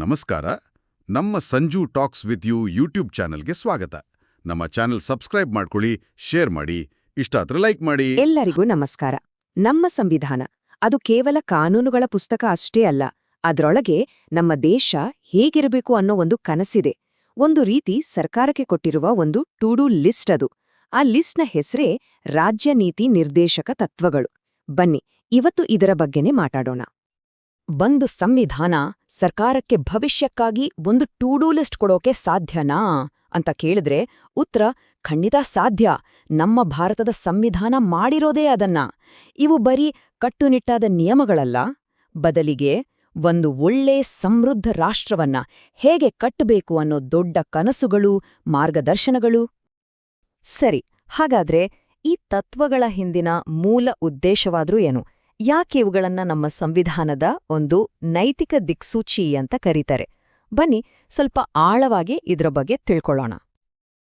ನಮಸ್ಕಾರ. ನಮ್ಮ Sanju talks with you YouTube ಚಾನೆಲ್ಗೆ ಸ್ವಾಗತ. ನಮ್ಮ ಚಾನೆಲ್ ಸಬ್ಸ್ಕ್ರೈಬ್ ಮಾಡ್ಕೊಳ್ಳಿ, ಶೇರ್ ಮಾಡಿ, ಇಷ್ಟ ಆದ್ರೆ ಲೈಕ್ ಮಾಡಿ. ಎಲ್ಲರಿಗೂ ನಮಸ್ಕಾರ. ನಮ್ಮ ಸಂವಿಧಾನ, ಅದು ಕೇವಲ ಕಾನೂನುಗಳ ಪುಸ್ತಕ ಅಷ್ಟೇ ಅಲ್ಲ, ಅದರೊಳಗೆ ನಮ್ಮ ದೇಶ ಹೇಗಿರಬೇಕು ಅನ್ನೋ ಒಂದು ಕನಸಿದೆ. ಒಂದು ರೀತಿ ಸರ್ಕಾರಕ್ಕೆ ಕೊಟ್ಟಿರುವ ಒಂದು ಟೂ ಡೂ ಲಿಸ್ಟ್ ಅದು. ಆ ಲಿಸ್ಟ್ನ ಹೆಸರೇ ರಾಜ್ಯ ನೀತಿ ನಿರ್ದೇಶಕ ತತ್ವಗಳು. ಬನ್ನಿ, ಇವತ್ತು ಇದರ ಬಗ್ಗೆನೇ ಮಾತಾಡೋಣ. ಬಂದು ಸಂವಿಧಾನ ಸರ್ಕಾರಕ್ಕೆ ಭವಿಷ್ಯಕ್ಕಾಗಿ ಒಂದು ಟೂ ಡೂ ಲಿಸ್ಟ್ ಕೊಡೋಕೆ ಸಾಧ್ಯನಾ? ಅಂತ ಕೇಳಿದ್ರೆ ಉತ್ತರ, ಖಂಡಿತ ಸಾಧ್ಯ. ನಮ್ಮ ಭಾರತದ ಸಂವಿಧಾನ ಮಾಡಿರೋದೇ ಅದನ್ನ. ಇವು ಬರೀ ಕಟ್ಟುನಿಟ್ಟಾದ ನಿಯಮಗಳಲ್ಲ. ಬದಲಿಗೆ ಒಂದು ಒಳ್ಳೆ ಸಮೃದ್ಧ ರಾಷ್ಟ್ರವನ್ನ ಹೇಗೆ ಕಟ್ಟಬೇಕು ಅನ್ನೋ ದೊಡ್ಡ ಕನಸುಗಳು, ಮಾರ್ಗದರ್ಶನಗಳು? ಸರಿ, ಹಾಗಾದ್ರೆ ಈ ತತ್ವಗಳ ಹಿಂದಿನ ಮೂಲ ಉದ್ದೇಶವಾದ್ರೂ ಏನು? ಯಾಕೆ ಇವುಗಳನ್ನ ನಮ್ಮ ಸಂವಿಧಾನದ ಒಂದು ನೈತಿಕ ದಿಕ್ಸೂಚಿ ಅಂತ ಕರೀತಾರೆ. ಬನ್ನಿ, ಸ್ವಲ್ಪ ಆಳವಾಗಿ ಇದರ ಬಗ್ಗೆ ತಿಳ್ಕೊಳ್ಳೋಣ.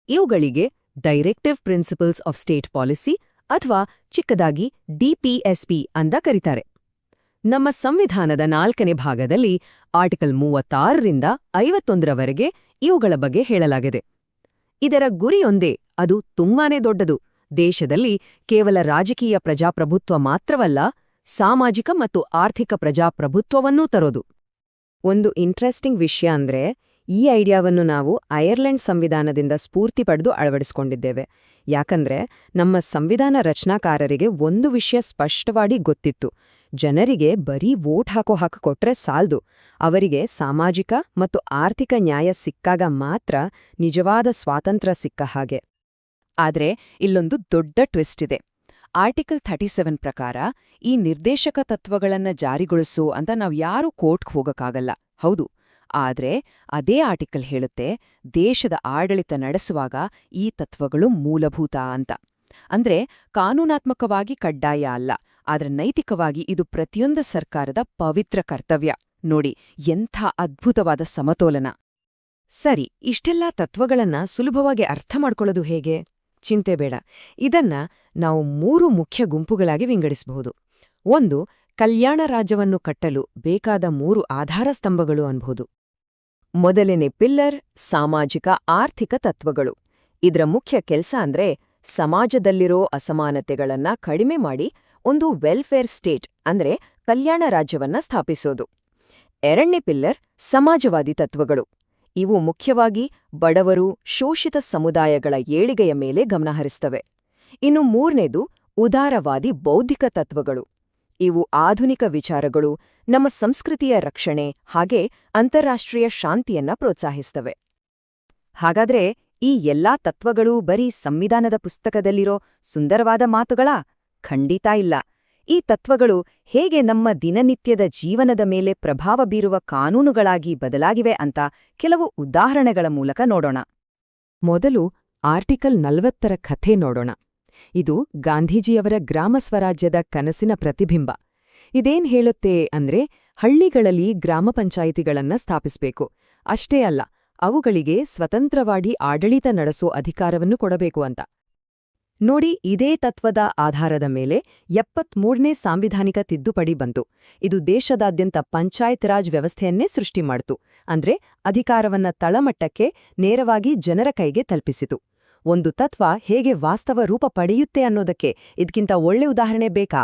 ಇವುಗಳಿಗೆ directive principles of state policy ಅಥವಾ ಚಿಕ್ಕದಾಗಿ ಡಿಪಿಎಸ್ಪಿ ಅಂತ ಕರೀತಾರೆ. ನಮ್ಮ ಸಂವಿಧಾನದ ನಾಲ್ಕನೇ ಭಾಗದಲ್ಲಿ ಆರ್ಟಿಕಲ್ ಮೂವತ್ತಾರರಿಂದ ಐವತ್ತೊಂದರವರೆಗೆ ಇವುಗಳ ಬಗ್ಗೆ ಹೇಳಲಾಗಿದೆ. ಇದರ ಗುರಿಯೊಂದೇ ಅದು ತುಂಬಾನೇ ದೊಡ್ಡದು. ದೇಶದಲ್ಲಿ ಕೇವಲ ರಾಜಕೀಯ ಪ್ರಜಾಪ್ರಭುತ್ವ ಮಾತ್ರವಲ್ಲ ಸಾಮಾಜಿಕ ಮತ್ತು ಆರ್ಥಿಕ ಪ್ರಜಾಪ್ರಭುತ್ವವನ್ನೂ ತರೋದು. ಒಂದು ಇಂಟ್ರೆಸ್ಟಿಂಗ್ ವಿಷಯ ಅಂದ್ರೆ, ಈ ಐಡಿಯಾವನ್ನು ನಾವು ಐರ್ಲೆಂಡ್ ಸಂವಿಧಾನದಿಂದ ಸ್ಫೂರ್ತಿ ಪಡೆದು ಅಳವಡಿಸಿಕೊಂಡಿದ್ದೇವೆ. ಯಾಕಂದ್ರೆ, ನಮ್ಮ ಸಂವಿಧಾನ ರಚನಾಕಾರರಿಗೆ ಒಂದು ವಿಷಯ ಸ್ಪಷ್ಟವಾಗಿ ಗೊತ್ತಿತ್ತು. ಜನರಿಗೆ ಬರೀ ವೋಟ್ ಹಾಕೋ ಹಾಕ ಕೊಟ್ರೆ ಸಾಲ್ದು. ಅವರಿಗೆ ಸಾಮಾಜಿಕ ಮತ್ತು ಆರ್ಥಿಕ ನ್ಯಾಯ ಸಿಕ್ಕಾಗ ಮಾತ್ರ ನಿಜವಾದ ಸ್ವಾತಂತ್ರ್ಯ ಸಿಕ್ಕ ಹಾಗೆ. ಆದರೆ, ಇಲ್ಲೊಂದು ದೊಡ್ಡ ಟ್ವಿಸ್ಟ್ ಇದೆ. ಆರ್ಟಿಕಲ್ ಥರ್ಟಿ ಸೆವೆನ್ ಪ್ರಕಾರ ಈ ನಿರ್ದೇಶಕ ತತ್ವಗಳನ್ನ ಜಾರಿಗೊಳಿಸು ಅಂತ ನಾವು ಯಾರೂ ಕೋರ್ಟ್ಗೆ ಹೋಗಕ್ಕಾಗಲ್ಲ. ಹೌದು. ಆದ್ರೆ ಅದೇ ಆರ್ಟಿಕಲ್ ಹೇಳುತ್ತೆ, ದೇಶದ ಆಡಳಿತ ನಡೆಸುವಾಗ ಈ ತತ್ವಗಳು ಮೂಲಭೂತ ಅಂತ. ಅಂದ್ರೆ ಕಾನೂನಾತ್ಮಕವಾಗಿ ಕಡ್ಡಾಯ ಅಲ್ಲ, ಆದ್ರೆ ನೈತಿಕವಾಗಿ ಇದು ಪ್ರತಿಯೊಂದು ಸರ್ಕಾರದ ಪವಿತ್ರ ಕರ್ತವ್ಯ. ನೋಡಿ, ಎಂಥ ಅದ್ಭುತವಾದ ಸಮತೋಲನ. ಸರಿ, ಇಷ್ಟೆಲ್ಲ ತತ್ವಗಳನ್ನ ಸುಲಭವಾಗಿ ಅರ್ಥ ಮಾಡ್ಕೊಳ್ಳೋದು ಹೇಗೆ? ಚಿಂತೆ ಬೇಡ. ಇದನ್ನ ನಾವು ಮೂರು ಮುಖ್ಯ ಗುಂಪುಗಳಾಗಿ ವಿಂಗಡಿಸಬಹುದು. ಒಂದು, ಕಲ್ಯಾಣ ರಾಜ್ಯವನ್ನು ಕಟ್ಟಲು ಬೇಕಾದ ಮೂರು ಆಧಾರ ಸ್ತಂಭಗಳು ಅನ್ಬಹುದು. ಮೊದಲನೇ ಪಿಲ್ಲರ್, ಸಾಮಾಜಿಕ, ಆರ್ಥಿಕ ತತ್ವಗಳು. ಇದರ ಮುಖ್ಯ ಕೆಲ್ಸ ಅಂದ್ರೆ ಸಮಾಜದಲ್ಲಿರೋ ಅಸಮಾನತೆಗಳನ್ನ ಕಡಿಮೆ ಮಾಡಿ ಒಂದು ವೆಲ್ಫೇರ್ ಸ್ಟೇಟ್ ಅಂದ್ರೆ ಕಲ್ಯಾಣ ರಾಜ್ಯವನ್ನ ಸ್ಥಾಪಿಸೋದು. ಎರಡನೇ ಪಿಲ್ಲರ್, ಸಮಾಜವಾದಿ ತತ್ವಗಳು. ಇವು ಮುಖ್ಯವಾಗಿ ಬಡವರು, ಶೋಷಿತ ಸಮುದಾಯಗಳ ಏಳಿಗೆಯ ಮೇಲೆ ಗಮನಹರಿಸ್ತವೆ ಇನ್ನು ಮೂರನೇದು ಉದಾರವಾದಿ ಬೌದ್ಧಿಕ ತತ್ವಗಳು. ಇವು ಆಧುನಿಕ ವಿಚಾರಗಳು, ನಮ್ಮ ಸಂಸ್ಕೃತಿಯ ರಕ್ಷಣೆ, ಹಾಗೆ ಅಂತಾರಾಷ್ಟ್ರೀಯ ಶಾಂತಿಯನ್ನ ಪ್ರೋತ್ಸಾಹಿಸ್ತವೆ. ಹಾಗಾದ್ರೆ ಈ ಎಲ್ಲಾ ತತ್ವಗಳು ಬರೀ ಸಂವಿಧಾನದ ಪುಸ್ತಕದಲ್ಲಿರೋ ಸುಂದರವಾದ ಮಾತುಗಳಾ? ಖಂಡಿತ ಇಲ್ಲ. ಈ ತತ್ವಗಳು ಹೇಗೆ ನಮ್ಮ ದಿನನಿತ್ಯದ ಜೀವನದ ಮೇಲೆ ಪ್ರಭಾವ ಬೀರುವ ಕಾನೂನುಗಳಾಗಿ ಬದಲಾಗಿವೆ ಅಂತ ಕೆಲವು ಉದಾಹರಣೆಗಳ ಮೂಲಕ ನೋಡೋಣ. ಮೊದಲು ಆರ್ಟಿಕಲ್ ನಲವತ್ತರ ಕಥೆ ನೋಡೋಣ. ಇದು ಗಾಂಧೀಜಿಯವರ ಗ್ರಾಮ ಸ್ವರಾಜ್ಯದ ಕನಸಿನ ಪ್ರತಿಬಿಂಬ. ಇದೇನ್ ಹೇಳುತ್ತೆ ಅಂದ್ರೆ ಹಳ್ಳಿಗಳಲ್ಲಿ ಗ್ರಾಮ ಪಂಚಾಯಿತಿಗಳನ್ನ ಸ್ಥಾಪಿಸಬೇಕು. ಅಷ್ಟೇ ಅಲ್ಲ, ಅವುಗಳಿಗೆ ಸ್ವತಂತ್ರವಾಗಿ ಆಡಳಿತ ನಡೆಸೋ ಅಧಿಕಾರವನ್ನು ಕೊಡಬೇಕು ಅಂತ. ನೋಡಿ ಇದೇ ತತ್ವದ ಆಧಾರದ ಮೇಲೆ ಎಪ್ಪತ್ಮೂರನೇ ಸಾಂವಿಧಾನಿಕ ತಿದ್ದುಪಡಿ ಬಂತು. ಇದು ದೇಶದಾದ್ಯಂತ ಪಂಚಾಯತ್ ರಾಜ್ ವ್ಯವಸ್ಥೆಯನ್ನೇ ಸೃಷ್ಟಿ ಮಾಡಿತು. ಅಂದ್ರೆ ಅಧಿಕಾರವನ್ನ ತಳಮಟ್ಟಕ್ಕೆ ನೇರವಾಗಿ ಜನರ ಕೈಗೆ ತಲುಪಿಸಿತು. ಒಂದು ತತ್ವ ಹೇಗೆ ವಾಸ್ತವ ರೂಪ ಪಡೆಯುತ್ತೆ ಅನ್ನೋದಕ್ಕೆ ಇದಕ್ಕಿಂತ ಒಳ್ಳೆ ಉದಾಹರಣೆ ಬೇಕಾ?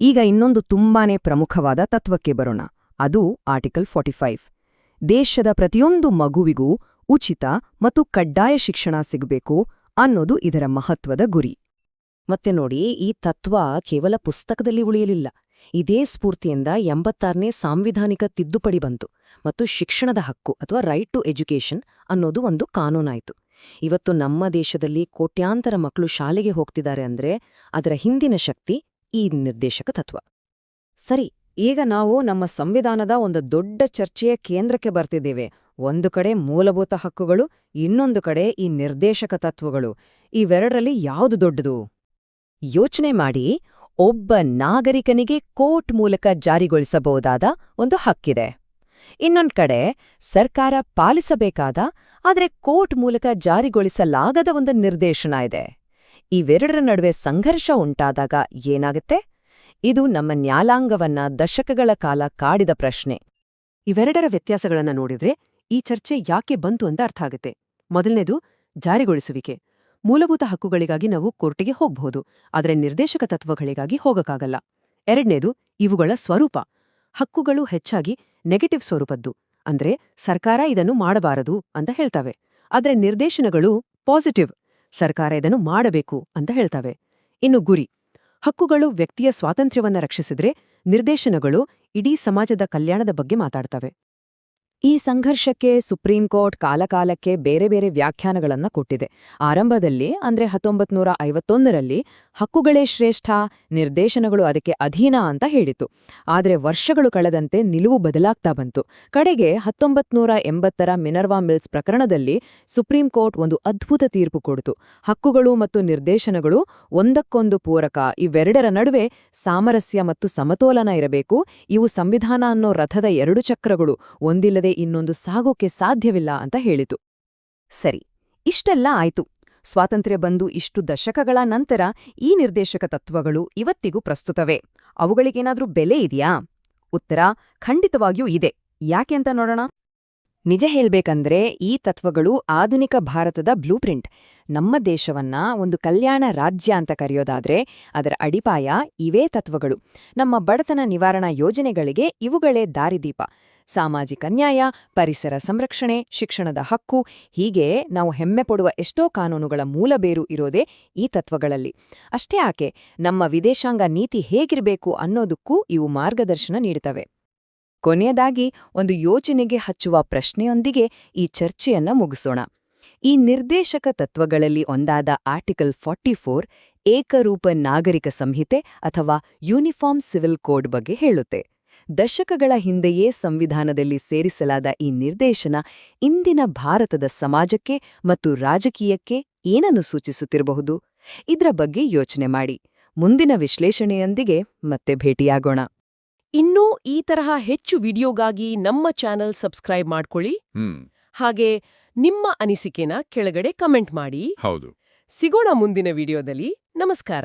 ಈಗ ಇನ್ನೊಂದು ತುಂಬಾನೇ ಪ್ರಮುಖವಾದ ತತ್ವಕ್ಕೆ ಬರೋಣ. ಅದು ಆರ್ಟಿಕಲ್ ಫಾರ್ಟಿಫೈವ್ ದೇಶದ ಪ್ರತಿಯೊಂದು ಮಗುವಿಗೂ ಉಚಿತ ಮತ್ತು ಕಡ್ಡಾಯ ಶಿಕ್ಷಣ ಸಿಗಬೇಕು. ಅನ್ನೋದು ಇದರ ಮಹತ್ವದ ಗುರಿ. ಮತ್ತೆ ನೋಡಿ, ಈ ತತ್ವ ಕೇವಲ ಪುಸ್ತಕದಲ್ಲಿ ಉಳಿಯಲಿಲ್ಲ. ಇದೇ ಸ್ಫೂರ್ತಿಯಿಂದ ಎಂಬತ್ತಾರನೇ ಸಾಂವಿಧಾನಿಕ ತಿದ್ದುಪಡಿ ಬಂತು ಮತ್ತು ಶಿಕ್ಷಣದ ಹಕ್ಕು ಅಥವಾ ರೈಟ್ ಟು ಎಜುಕೇಷನ್ ಅನ್ನೋದು ಒಂದು ಕಾನೂನಾಯಿತು. ಇವತ್ತು ನಮ್ಮ ದೇಶದಲ್ಲಿ ಕೋಟ್ಯಾಂತರ ಮಕ್ಕಳು ಶಾಲೆಗೆ ಹೋಗ್ತಿದ್ದಾರೆ ಅಂದ್ರೆ ಅದರ ಹಿಂದಿನ ಶಕ್ತಿ ಈ ನಿರ್ದೇಶಕ ತತ್ವ. ಸರಿ, ಈಗ ನಾವು ನಮ್ಮ ಸಂವಿಧಾನದ ಒಂದು ದೊಡ್ಡ ಚರ್ಚೆಯ ಕೇಂದ್ರಕ್ಕೆ ಬರ್ತಿದ್ದೇವೆ. ಒಂದು ಕಡೆ ಮೂಲಭೂತ ಹಕ್ಕುಗಳು, ಇನ್ನೊಂದು ಕಡೆ ಈ ನಿರ್ದೇಶಕ ತತ್ವಗಳು. ಇವೆರಡರಲ್ಲಿ ಯಾವುದು ದೊಡ್ಡದು? ಯೋಚನೆ ಮಾಡಿ, ಒಬ್ಬ ನಾಗರಿಕನಿಗೆ ಕೋರ್ಟ್ ಮೂಲಕ ಜಾರಿಗೊಳಿಸಬಹುದಾದ ಒಂದು ಹಕ್ಕಿದೆ. ಇನ್ನೊಂದು ಕಡೆ, ಸರ್ಕಾರ ಪಾಲಿಸಬೇಕಾದ, ಆದರೆ ಕೋರ್ಟ್ ಮೂಲಕ ಜಾರಿಗೊಳಿಸಲಾಗದ ಒಂದು ನಿರ್ದೇಶನ ಇದೆ. ಇವೆರಡರ ನಡುವೆ ಸಂಘರ್ಷ ಉಂಟಾದಾಗ ಏನಾಗುತ್ತೆ? ಇದು ನಮ್ಮ ನ್ಯಾಯಾಂಗವನ್ನ ದಶಕಗಳ ಕಾಲ ಕಾಡಿದ ಪ್ರಶ್ನೆ. ಇವೆರಡರ ವ್ಯತ್ಯಾಸಗಳನ್ನು ನೋಡಿದ್ರೆ ಈ ಚರ್ಚೆ ಯಾಕೆ ಬಂತು ಅಂತ ಅರ್ಥ ಆಗುತ್ತೆ. ಮೊದಲನೇದು, ಜಾರಿಗೊಳಿಸುವಿಕೆ. ಮೂಲಭೂತ ಹಕ್ಕುಗಳಿಗಾಗಿ ನಾವು ಕೋರ್ಟಿಗೆ ಹೋಗಬಹುದು, ಆದರೆ ನಿರ್ದೇಶಕ ತತ್ವಗಳಿಗಾಗಿ ಹೋಗಕ್ಕಾಗಲ್ಲ. ಎರಡನೇದು, ಇವುಗಳ ಸ್ವರೂಪ. ಹಕ್ಕುಗಳು ಹೆಚ್ಚಾಗಿ ನೆಗೆಟಿವ್ ಸ್ವರೂಪದ್ದು. ಅಂದ್ರೆ ಸರ್ಕಾರ ಇದನ್ನು ಮಾಡಬಾರದು ಅಂತ ಹೇಳ್ತವೆ. ಆದರೆ ನಿರ್ದೇಶನಗಳು ಪಾಸಿಟಿವ್ ಸರ್ಕಾರ ಇದನ್ನು ಮಾಡಬೇಕು ಅಂತ ಹೇಳ್ತವೆ. ಇನ್ನು ಗುರಿ. ಹಕ್ಕುಗಳು ವ್ಯಕ್ತಿಯ ಸ್ವಾತಂತ್ರ್ಯವನ್ನ ರಕ್ಷಿಸಿದ್ರೆ ನಿರ್ದೇಶನಗಳು ಇಡೀ ಸಮಾಜದ ಕಲ್ಯಾಣದ ಬಗ್ಗೆ ಮಾತಾಡ್ತವೆ. ಈ ಸಂಘರ್ಷಕ್ಕೆ ಸುಪ್ರೀಂ ಕೋರ್ಟ್ ಕಾಲಕಾಲಕ್ಕೆ ಬೇರೆ ಬೇರೆ ವ್ಯಾಖ್ಯಾನಗಳನ್ನು ಕೊಟ್ಟಿದೆ. ಆರಂಭದಲ್ಲಿ, ಅಂದ್ರೆ ಹತ್ತೊಂಬತ್ತು ನೂರ ಐವತ್ತೊಂದರಲ್ಲಿ ಹಕ್ಕುಗಳೇ ಶ್ರೇಷ್ಠ, ನಿರ್ದೇಶನಗಳು ಅದಕ್ಕೆ ಅಧೀನ ಅಂತ ಹೇಳಿತು ಆದರೆ ವರ್ಷಗಳು ಕಳೆದಂತೆ ನಿಲುವು ಬದಲಾಗ್ತಾ ಬಂತು. ಕಡೆಗೆ ಹತ್ತೊಂಬತ್ನೂರ ಎಂಬತ್ತರ ಮಿನರ್ವಾ ಮಿಲ್ಸ್ ಪ್ರಕರಣದಲ್ಲಿ ಸುಪ್ರೀಂ ಕೋರ್ಟ್ ಒಂದು ಅದ್ಭುತ ತೀರ್ಪು ಕೊಡ್ತು. ಹಕ್ಕುಗಳು ಮತ್ತು ನಿರ್ದೇಶನಗಳು ಒಂದಕ್ಕೊಂದು ಪೂರಕ, ಇವೆರಡರ ನಡುವೆ ಸಾಮರಸ್ಯ ಮತ್ತು ಸಮತೋಲನ ಇರಬೇಕು. ಇವು ಸಂವಿಧಾನ ಅನ್ನೋ ರಥದ ಎರಡು ಚಕ್ರಗಳು, ಒಂದಿಲ್ಲದೆ ಇನ್ನೊಂದು ಸಾಗೋಕೆ ಸಾಧ್ಯವಿಲ್ಲ ಅಂತ ಹೇಳಿತು. ಸರಿ, ಇಷ್ಟೆಲ್ಲ ಆಯ್ತು. ಸ್ವಾತಂತ್ರ್ಯ ಬಂದು ಇಷ್ಟು ದಶಕಗಳ ನಂತರ ಈ ನಿರ್ದೇಶಕ ತತ್ವಗಳು ಇವತ್ತಿಗೂ ಪ್ರಸ್ತುತವೇ. ಅವುಗಳಿಗೇನಾದ್ರೂ ಬೆಲೆ ಇದೆಯಾ? ಉತ್ತರ, ಖಂಡಿತವಾಗಿಯೂ ಇದೆ. ಯಾಕೆ ಅಂತ ನೋಡೋಣ? ನಿಜ ಹೇಳ್ಬೇಕಂದ್ರೆ ಈ ತತ್ವಗಳು ಆಧುನಿಕ ಭಾರತದ ಬ್ಲೂಪ್ರಿಂಟ್. ನಮ್ಮ ದೇಶವನ್ನ ಒಂದು ಕಲ್ಯಾಣ ರಾಜ್ಯ ಅಂತ ಕರೆಯೋದಾದ್ರೆ ಅದರ ಅಡಿಪಾಯ ಇವೇ ತತ್ವಗಳು. ನಮ್ಮ ಬಡತನ ನಿವಾರಣಾ ಯೋಜನೆಗಳಿಗೆ ಇವುಗಳೇ ದಾರಿದೀಪ. ಸಾಮಾಜಿಕ ನ್ಯಾಯ, ಪರಿಸರ ಸಂರಕ್ಷಣೆ, ಶಿಕ್ಷಣದ ಹಕ್ಕು, ಹೀಗೆ ನಾವು ಹೆಮ್ಮೆ ಪಡುವ ಎಷ್ಟೋ ಕಾನೂನುಗಳ ಮೂಲಬೇರು ಇರೋದೇ ಈ ತತ್ವಗಳಲ್ಲಿ. ಅಷ್ಟೇ ಆಕೆ ನಮ್ಮ ವಿದೇಶಾಂಗ ನೀತಿ ಹೇಗಿರಬೇಕು ಅನ್ನೋದಕ್ಕೂ ಇವು ಮಾರ್ಗದರ್ಶನ ನೀಡುತ್ತವೆ ಕೊನೆಯದಾಗಿ ಒಂದು ಯೋಚನೆಗೆ ಹಚ್ಚುವ ಪ್ರಶ್ನೆಯೊಂದಿಗೆ ಈ ಚರ್ಚೆಯನ್ನ ಮುಗಿಸೋಣ. ಈ ನಿರ್ದೇಶಕ ತತ್ವಗಳಲ್ಲಿ ಒಂದಾದ ಆರ್ಟಿಕಲ್ ಫಾರ್ಟಿ ಫೋರ್ ಏಕರೂಪ ನಾಗರಿಕ ಸಂಹಿತೆ ಅಥವಾ ಯೂನಿಫಾರ್ಮ್ ಸಿವಿಲ್ ಕೋಡ್ ಬಗ್ಗೆ ಹೇಳುತ್ತೆ. ದಶಕಗಳ ಹಿಂದೆಯೇ ಸಂವಿಧಾನದಲ್ಲಿ ಸೇರಿಸಲಾದ ಈ ನಿರ್ದೇಶನ ಇಂದಿನ ಭಾರತದ ಸಮಾಜಕ್ಕೆ ಮತ್ತು ರಾಜಕೀಯಕ್ಕೆ ಏನನ್ನು ಸೂಚಿಸುತ್ತಿರಬಹುದು? ಇದರ ಬಗ್ಗೆ ಯೋಚನೆ ಮಾಡಿ. ಮುಂದಿನ ವಿಶ್ಲೇಷಣೆಯೊಂದಿಗೆ ಮತ್ತೆ ಭೇಟಿಯಾಗೋಣ. ಇನ್ನೂ ಈ ತರಹ ಹೆಚ್ಚು ವಿಡಿಯೋಗಾಗಿ ನಮ್ಮ ಚಾನೆಲ್ ಸಬ್ಸ್ಕ್ರೈಬ್ ಮಾಡ್ಕೊಳ್ಳಿ. ಹಾಗೆ ನಿಮ್ಮ ಅನಿಸಿಕೆನ ಕೆಳಗಡೆ ಕಮೆಂಟ್ ಮಾಡಿ. ಹೌದು. ಸಿಗೋಣ ಮುಂದಿನ ವಿಡಿಯೋದಲ್ಲಿ. ನಮಸ್ಕಾರ.